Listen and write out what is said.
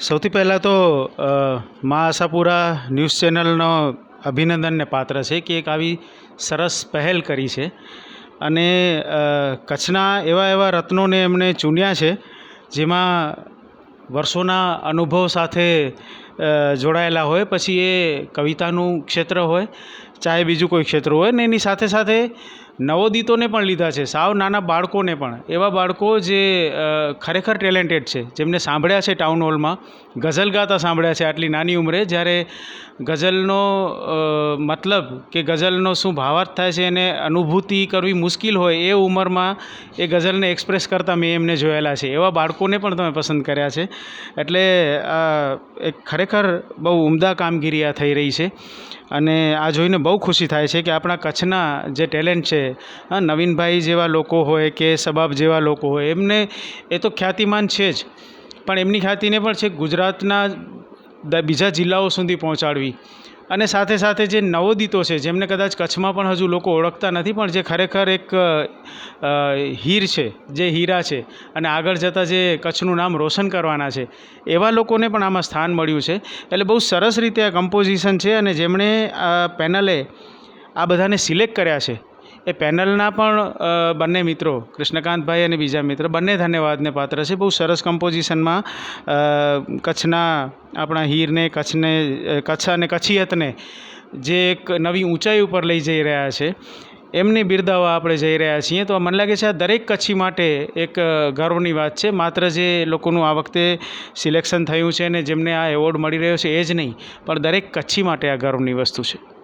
સૌથી પહેલાં તો મા આશાપુરા ન્યૂઝ ચેનલનો અભિનંદનને પાત્ર છે કે એક આવી સરસ પહેલ કરી છે. અને કચ્છના એવા એવા રત્નોને એમણે ચૂન્યા છે, જેમાં વર્ષોના અનુભવ સાથે જોડાયેલા હોય, પછી એ કવિતાનું ક્ષેત્ર હોય, ચાહે બીજું કોઈ ક્ષેત્ર હોય, ને એની સાથે સાથે નવોદિતોને પણ લીધા છે, સાવ નાના બાળકોને પણ. એવા બાળકો જે ખરેખર ટેલેન્ટેડ છે, જેમને સાંભળ્યા છે ટાઉન હોલમાં ગઝલ ગાતા સાંભળ્યા છે આટલી નાની ઉંમરે, જ્યારે ગઝલનો મતલબ કે ગઝલનો શું ભાવાર્થ થાય છે, એને અનુભૂતિ કરવી મુશ્કેલ હોય, એ ઉંમરમાં એ ગઝલને એક્સપ્રેસ કરતાં મેં એમને જોયેલા છે. એવા બાળકોને પણ તમે પસંદ કર્યા છે. એટલે એક ખરેખર બહુ ઉમદા કામગીરી આ થઈ રહી છે અને આ જોઈને બહુ ખુશી થાય છે કે આપણા કચ્છના જે ટેલેન્ટ છે નવીનભાઈ જેવા લોકો હોય કે સબાબ જેવા લોકો હોય, એમને એ તો ખ્યાતિમાન છે જ. પણ એમની ખ્યાતિને પણ છે ગુજરાતના બીજા જિલ્લાઓ સુધી પહોંચાડવી. અને સાથે સાથે જે નવોદિતો છે, જેમને કદાચ કચ્છમાં પણ હજુ લોકો ઓળખતા નથી, પણ જે ખરેખર એક હીર છે, જે હીરા છે, અને આગળ જતાં જે કચ્છનું નામ રોશન કરવાના છે, એવા લોકોને પણ આમાં સ્થાન મળ્યું છે. એટલે બહુ સરસ રીતે આ કમ્પોઝિશન છે અને જેમણે આ પેનલે આ બધાને સિલેક્ટ કર્યા છે. એ પેનલના પણ બંને મિત્રો, કૃષ્ણકાંતભાઈ અને બીજા મિત્ર, બંને ધન્યવાદને પાત્ર છે. બહુ સરસ કમ્પોઝિશનમાં કચ્છના આપણા હીરને, કચ્છને કચ્છ અને કચ્છિયતને જે એક નવી ઊંચાઈ ઉપર લઈ જઈ રહ્યા છે, એમની બિરદાવવા આપણે જઈ રહ્યા છીએ. તો મને લાગે છે આ દરેક કચ્છી માટે એક ગર્વની વાત છે. માત્ર જે લોકોનું આ વખતે સિલેક્શન થયું છે અને જેમને આ એવોર્ડ મળી રહ્યો છે એ જ નહીં, પણ દરેક કચ્છી માટે આ ગર્વની વસ્તુ છે.